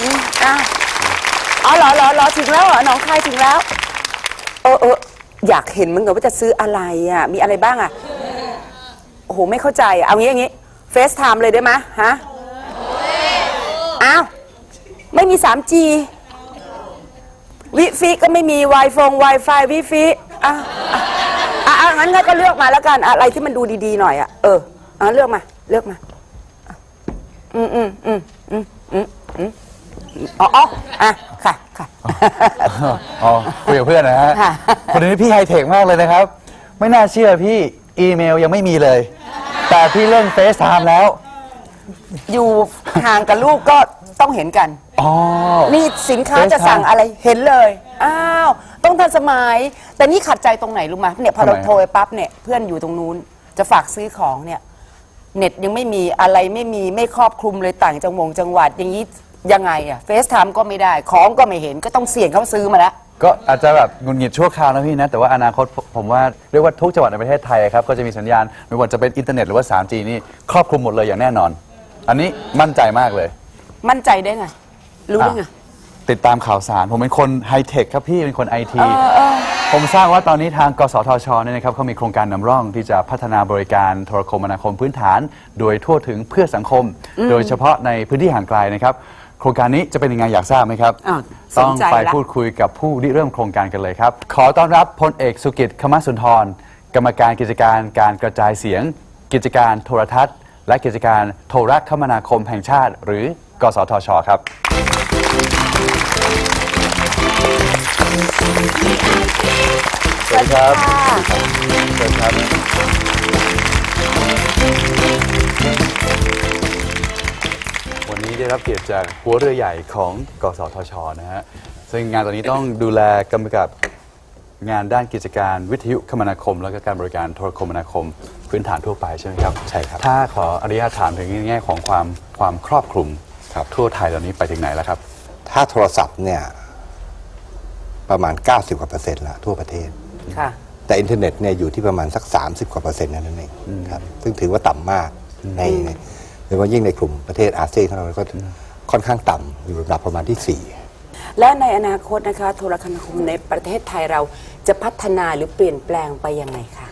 อืมอ้าวอ๋อเหรอเหรอเหรอถึงแล้วเหรอหนองคายถึงแล้ว เออเอออยากเห็นเหมึงกับว่าจะซื้ออะไรอะ มีอะไรบ้างอะ โอ้โห ไม่เข้าใจอะเอางี้อย่างงี้เฟซไทม์เลยได้ไหมยฮะอ้าว ไม่มี 3G วิฟิก็ไม่มี Wi ฟง Wi-Fi วิฟิอะอะอะอะงั้นก็เลือกมาแล้วกัน อะไรที่มันดูดีๆหน่อยอะ เอออะเลือกมา เลือกมาอะอืมอืมอืมอืมอืมอืม อ๋ออ๋ออะค่ะค่ะ อ๋อคุยกับเพื่อนนะฮะค่ะ คนนี้พี่ไฮเทคมากเลยนะครับ ไม่น่าเชื่อพี่อีเมลยังไม่มีเลย แต่พี่เล่นเฟซไทม์แล้ว อยู่ห่างกับลูกก็ต้องเห็นกัน อ๋อ นี่สินค้า FaceTime จะสั่งอะไรเห็นเลย อ้าว ต้องทันสมัย แต่นี่ขัดใจตรงไหนรู้ไหมเนี่ยพอเราทำไม โทรไปปั๊บเนี่ยเพื่อนอยู่ตรงนู้น จะฝากซื้อของเนี่ย เน็ตยังไม่มีอะไรไม่มีไม่ครอบคลุมเลยต่างจังหวงจังหวัดอย่างนี้ ยังไงอะเฟซไทม์ก็ไม่ได้ ของก็ไม่เห็นก็ต้องเสี่ยงเขาซื้อมาแล้ว ก็อาจจะแบบหงุดหงิดชั่วคราวนะพี่นะ แต่ว่าอนาคตผมผมว่าเรียกว่าทุกจังหวัดในประเทศไทยครับ ก็จะมีสัญญาณ ไม่ว่าจะเป็นอินเทอร์เน็ตหรือว่า 3G นี่ ครอบคลุมหมดเลยอย่างแน่นอน อันนี้มั่นใจมากเลย มั่นใจได้ไง รู้ได้ไง ติดตามข่าวสาร ผมเป็นคนไฮเทคครับพี่เป็นคนไอทีผมทราบว่าตอนนี้ทางกสทชเนี่ยนะครับเขามีโครงการนำร่องที่จะพัฒนาบริการโทรคมนาคมพื้นฐาน โดยทั่วถึงเพื่อสังคม โดยเฉพาะในพื้นที่ห่างไกลนะครับ โครงการนี้จะเป็นยังไงอยากทราบไหมครับ อ้าวต้องสนใจไปละพูดคุยกับผู้ริเริ่มโครงการกันเลยครับ ขอต้อนรับพลเอกสุกิจคมสุนทร กรรมการกิจการการกระจายเสียง กิจการโทรทัศน์ และกิจการโทรคมนาคมแห่งชาติ หรือกสทช ครับ สวัสดีครับเชิญครับ ได้รับเกียรติจากหัวเรือใหญ่ของกสทชนะฮะซึ่งงานตัวนี้ต้องดูแลกำกับงานด้านกิจการวิทยุคมนาคม และก็การบริการโทรคมนาคม พื้นฐานทั่วไปใช่ไหมครับ ใช่ครับ ถ้าขออนุญาตถามถึงในแง่ของความความครอบคลุมครับ ทั่วไทยตอนนี้ไปถึงไหนแล้วครับ ถ้าโทรศัพท์เนี่ยประมาณ 90กว่าเปอร์เซ็นต์ละทั่วประเทศ ค่ะ แต่อินเทอร์เน็ตเนี่ยอยู่ที่ประมาณสัก 30กว่าเปอร์เซ็นต์นั่นเองครับซึ่งถือว่าต่ำมากในในโดยเฉพาะยิ่งในกลุ่มประเทศอาเซียนของเราก็ค่อนข้างต่ำอยู่ระดับประมาณที่ 4 และในอนาคตนะคะ โทรคมนาคมในประเทศไทยเราจะพัฒนาหรือเปลี่ยนแปลงไปยังไงคะ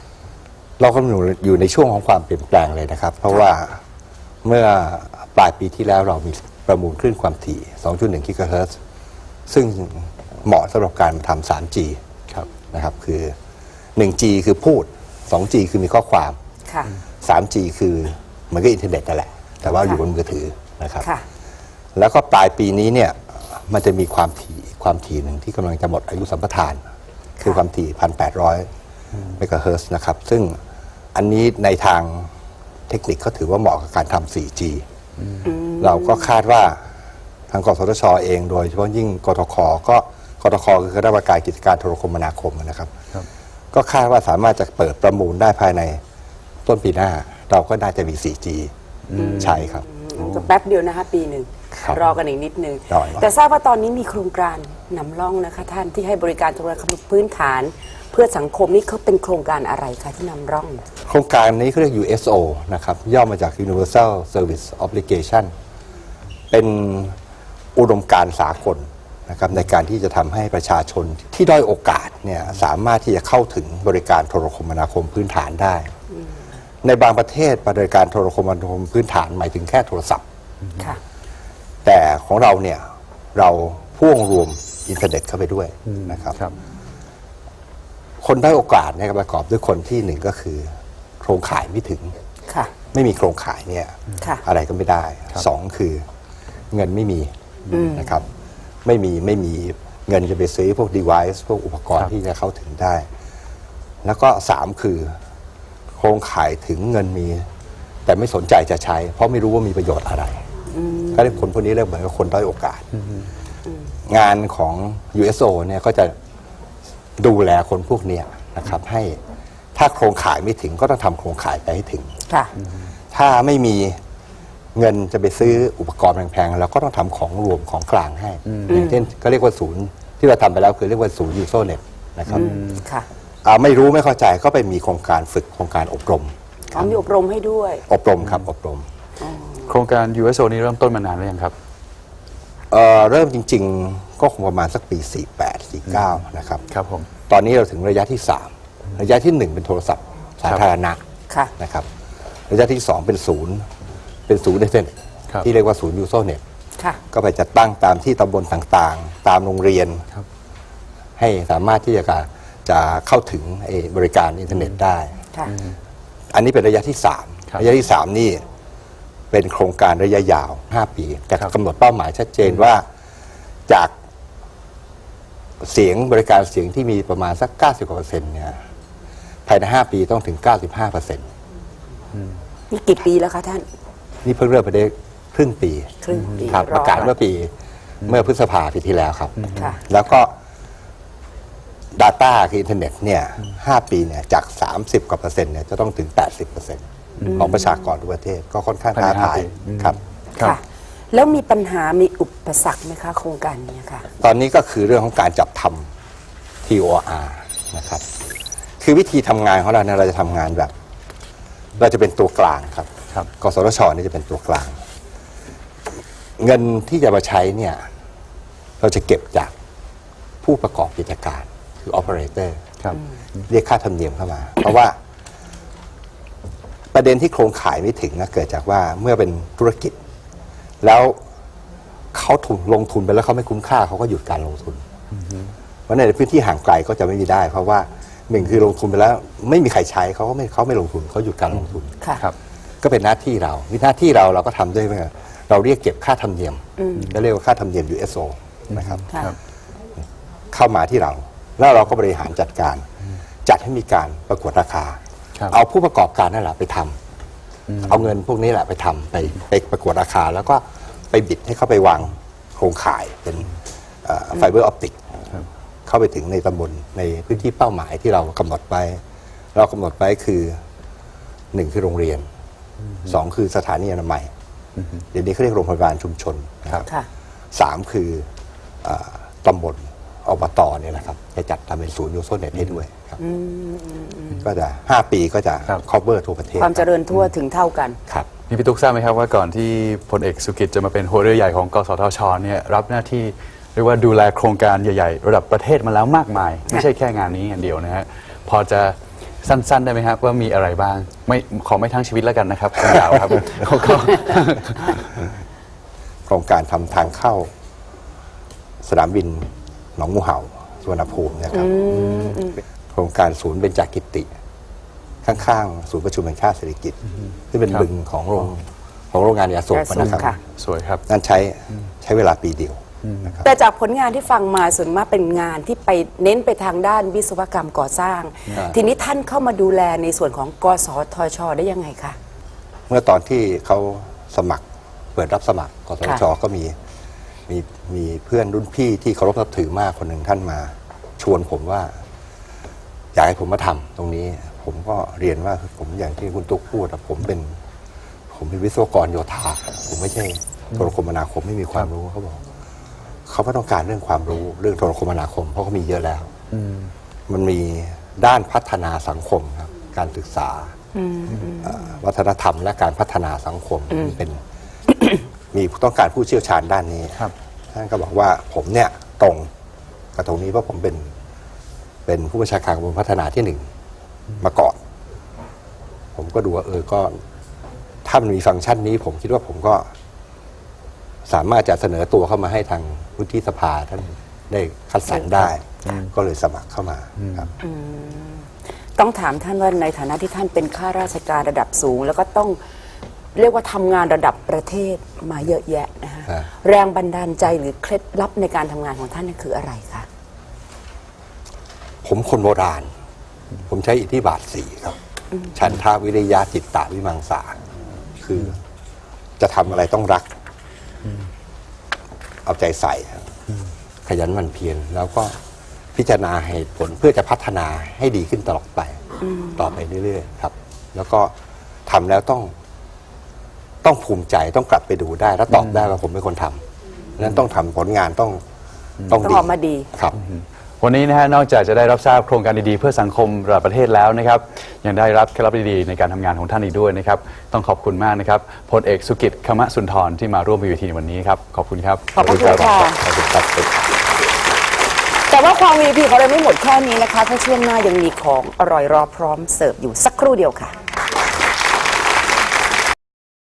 เราก็อยู่อยู่ในช่วงของความเปลี่ยนแปลงเลยนะครับ เพราะว่าเมื่อปลายปีที่แล้วเรามีประมูลคลื่นความถี่ 2.1 กิกะเฮิรตซ์ซึ่งเหมาะสำหรับการทำ 3G ครับนะครับคือ 1G คือพูด 2G คือมีข้อความ ค่ะ 3G คือเหมือนกับอินเทอร์เน็ตนั่นแหละ แต่ว่าค่ะอยู่บนมือถือนะครับ ค่ะ แล้วก็ปลายปีนี้เนี่ยมันจะมีความถี่ความถี่หนึ่งที่กำลังจะหมดอายุสัมปทาน คือความถี่ 1,800เมกะเฮิรตซ์นะครับ ซึ่งอันนี้ในทางเทคนิคเขาถือว่าเหมาะกับการทำ 4G เราก็คาดว่าทางกสทชเองโดยเฉพาะยิ่งกทคก็กทคคือคณะกรรมการกิจการโทรคมนาคมนะครับครับก็คาดว่าสามารถจะเปิดประมูลได้ภายในต้นปีหน้า เราก็น่าจะมี 4G ใช้ครับ ก็แป๊บเดียวนะคะปีหนึ่งครับรอกันอีกนิดนึง รออีกหน่อย แต่ทราบว่าตอนนี้มีโครงการนำร่องนะคะ ท่านที่ให้บริการโทรคมนาคมพื้นฐาน เพื่อสังคมนี่เขาเป็นโครงการอะไรคะที่นำร่อง โครงการนี้เขาเรียก USO นะครับ ย่อมาจาก Universal Service Obligation เป็นอุดมการณ์สากลนะครับในการที่จะทำให้ประชาชนที่ด้อยโอกาสเนี่ยสามารถที่จะเข้าถึงบริการโทรคมนาคมพื้นฐานได้ ในบางประเทศบริการโทรคมนาคมพื้นฐานหมายถึงแค่โทรศัพท์ ค่ะ แต่ของเราเนี่ยเราพ่วงรวมอินเทอร์เน็ตเข้าไปด้วยนะครับ ครับ คนได้อยโอกาสเนี่ยประกอบด้วยคนที่หนึ่งก็คือ โครงข่ายไม่ถึง ค่ะ ไม่มีโครงข่ายเนี่ยค่ะ อะไรก็ไม่ได้สองคือเงินไม่มีนะครับ ไม่มีไม่มีเงินจะไปซื้อพวก device พวกอุปกรครัณ์บที่จะเข้าถึงได้ แล้วก็สามคือ โครงข่ายถึงเงินมี แต่ไม่สนใจจะใช้ เพราะไม่รู้ว่ามีประโยชน์อะไรก็เรียกคนพวกนี้เรียกเหมือนกับคนด้อยโอกาส งานของ USO เนี่ยก็จะดูแลคนพวกเนี้ยนะครับ ให้ถ้าโครงข่ายไม่ถึงก็ต้องทำโครงข่ายไปให้ถึง ค่ะ ถ้าไม่มีเงินจะไปซื้ออุปกรณ์แพงๆเราก็ต้องทำของรวมของกลางให้ อย่างเช่นก็เรียกว่าศูนย์ที่เราทำไปแล้วคือเรียกว่าศูนย์ยูโซเน็ตนะครับ ค่ะ อ่าไม่รู้ไม่เข้าใจก็ไปมีโครงการฝึกโครงการอบรม อ๋อมีอบรมให้ด้วย อบรมครับอบรมโครงการ USO นี้เริ่มต้นมานานหรือยังครับ เอ่อเริ่มจริง ๆ ก็คงประมาณสักปี 48 49 นะครับ ครับผม ตอนนี้เราถึงระยะที่ 3 ระยะที่ 1 เป็นโทรศัพท์สาธารณะค่ะ นะครับ ระยะที่ 2 เป็นศูนย์ เป็นศูนย์อินเทอร์เน็ตครับ ที่เรียกว่าศูนย์ยูโซเน็ต ค่ะ ก็ไปจัดตั้งตามที่ตำบลต่างๆ ตามโรงเรียนครับให้สามารถที่จะ จะเข้าถึงไอ้บริการอินเทอร์เน็ตได้ค่ะอันนี้เป็นระยะที่ครับ3ระยะที่ 3 นี่เป็นโครงการระยะยาว 5 ปี แต่ครับกำหนดเป้าหมายชัดเจนว่าจากเสียงบริการเสียงที่มีประมาณสัก 90กว่าเปอร์เซ็นต์เนี่ยภายใน 5 ปีต้องถึง 95เปอร์เซ็นต์นี่กี่ปีแล้วคะท่าน นี่เพิ่งเริ่มไปได้ครึ่งปีครึ่งปีครับอประกาศเมื่อปีเมื่อพฤษภาปีที่แล้วครับค่ะแล้วก็ Data คืออินเทอร์เน็ตเนี่ย5ปีเนี่ยจาก 30 กว่าเปอร์เซ็นต์เนี่ยจะต้องถึง 80เปอร์เซ็นต์ของประชากรทุกประเทศก็ค่อนข้างภายในท้าทายห้าปีอืมครับครับ ค่ะ แล้วมีปัญหามีอุปสรรคไหมคะโครงการนี้ค่ะ ตอนนี้ก็คือเรื่องของการจับทำ TOR นะครับ คือวิธีทำงานของเราเนี่ยเราจะทำงานแบบ เราจะเป็นตัวกลางครับครับกสทชเนี่ยจะเป็นตัวกลาง เงินที่จะมาใช้เนี่ย เราจะเก็บจากผู้ประกอบกิจการ คือ operator ครับ เรียกค่าธรรมเนียมเข้ามา เพราะว่า ประเด็นที่โครงข่ายไม่ถึงนะเกิดจากว่าเมื่อเป็นธุรกิจ แล้วเขาทุนลงทุนไปแล้วเขาไม่คุ้มค่าเขาก็หยุดการลงทุนเพราะในพื้นที่ห่างไกลก็จะไม่มีได้ เพราะว่าหนึ่งคือลงทุนไปแล้ว ไม่มีใครใช้เขาก็ไม่เขาไม่ลงทุนเขาหยุดการลงทุนค่ะครับ ก็เป็นหน้าที่เราวิหน้าที่เราเราก็ทำด้วยว่าเราเรียกเก็บค่าธรรมเนียมก็เรียกว่าค่าธรรมเนียม USO นะครับค่ะครับเข้ามาที่เรา แล้วเราก็บริหารจัดการ จัดให้มีการประกวดราคา ครับเอาผู้ประกอบการนั่นแหละไปทำเอาเงินพวกนี้แหละไปทำไปไปประกวดราคา แล้วก็ไปบิดให้เขาไปวางโครงข่ายเป็นไฟเบอร์ออปติกเข้าไปถึงในตำบลในพื้นที่เป้าหมายที่เรากำหนดไว้ เรากำหนดไว้คือหนึ่งคือโรงเรียนสองคือสถานีอนามัยเดี๋ยวนี้เขาเรียกโรงพยาบาลชุมชนนะครับ ค่ะ สามคือเออตำบล อบตเนี่ยนะครับจะจัดทำเป็นศูนย์ยูโซเน็ตให้ด้วยครับก็จะ 5 ปีก็จะครับ cover ทั่วประเทศความเจริญทั่วถึงเท่ากัน ครับ นี่พี่ตุ๊กทราบไหมครับว่าก่อนที่พลเอกสุกิจจะมาเป็นหัวเรือใหญ่ของกสทชเนี่ยรับหน้าที่เรียกว่าดูแลโครงการใหญ่ๆ ระดับประเทศมาแล้วมากมาย ไม่ใช่แค่งานนี้อย่างเดียวนะฮะพอจะสั้นๆได้ไหมครับว่ามีอะไรบ้างไม่ขอไม่ทั้งชีวิตแล้วกันนะครับยาวครับแล้วก็ โครงการทำทางเข้า สนามบิน หนองงูเห่าสุวรรณภูมินะครับโครงการศูนย์เบญจกิติ ข้างๆ ศูนย์ประชุมแห่งชาติเศรษฐกิจที่เป็นครับบึงของโรงของโรงงานยาสูบยาสูบนะครับค่ะสวยครับนั่นใช้ใช้เวลาปีเดียวนะครับแต่จากผลงานที่ฟังมาส่วนมากเป็นงานที่ไปเน้นไปทางด้านวิศวกรรมก่อสร้างครับทีนี้ท่านเข้ามาดูแลในส่วนของกสทช ได้ยังไงคะเมื่อตอนที่เขาสมัครเปิดรับสมัครกสทชก็มี มีมีเพื่อนรุ่นพี่ที่เคารพนับถือมากคนหนึ่งท่านมา ชวนผมว่า อยากให้ผมมาทำตรงนี้ ผมก็เรียนว่าผมอย่างที่คุณตุ๊กพูดอะผมเป็น ผมเป็นวิศวกรโยธา ผมไม่ใช่โทรคมนาคมไม่มีความรู้เขาบอกเขาไม่ต้องการเรื่องความรู้เรื่องโทรคมนาคม เพราะเขามีเยอะแล้วมันมีด้านพัฒนาสังคมครับ การศึกษาเอ่อวัฒนธรรมและการพัฒนาสังคมเป็น มีต้องการผู้เชี่ยวชาญด้านนี้ครับ ท่านก็บอกว่าผมเนี่ยตรงกับตรงนี้เพราะผมเป็นเป็นผู้บัญชาการกรมพัฒนาที่หนึ่งมาก่อน ผมก็ดูว่าเออก็ถ้ามันมีฟังก์ชันนี้ ผมคิดว่าผมก็ สามารถจะเสนอตัวเข้ามาให้ทางวุฒิสภาท่านได้คัดสรรได้ ก็เลยสมัครเข้ามาครับต้องถามท่านว่าในฐานะที่ท่านเป็นข้าราชการระดับสูง แล้วก็ต้อง เรียกว่าทำงานระดับประเทศมาเยอะแยะนะคะครับแรงบันดาลใจหรือเคล็ดลับในการทำงานของท่านนี่คืออะไรคะผมคนโบราณ ผมใช้อิทธิบาทสี่ครับ ฉันทาวิริยะจิตตาวิมังสา คือจะทำอะไรต้องรัก เอาใจใส่ครับขยันหมันเพียรแล้วก็พิจารณาเหตุผลเพื่อจะพัฒนาให้ดีขึ้นตลอดไป ต่อไปเรื่อยๆครับ แล้วก็ทำแล้วต้อง ต้องภูมิใจต้องกลับไปดูได้ แล้วตอบได้ว่าผมเป็นคนทำนั้นต้องทำผลงานต้องต้องออกมาดี ครับ วันนี้นะฮะนอกจากจะได้รับทราบโครงการดีๆ เพื่อสังคมระดับประเทศแล้วนะครับยังได้รับเคล็ดลับดีๆในการทำงานของท่านอีกด้วยนะครับ ต้องขอบคุณมากนะครับพลเอกสุกิจคมะสุนทรที่มาร่วมบนเวทีในวันนี้ครับขอบคุณครับ ขอบพระคุณค่ะ ขอบคุณครับ แต่ว่าความ VIP ของเราไม่หมดแค่นี้นะคะ เพราะช่วงหน้ายังมีของอร่อยรอพร้อมเสิร์ฟอยู่สักครู่เดียวค่ะ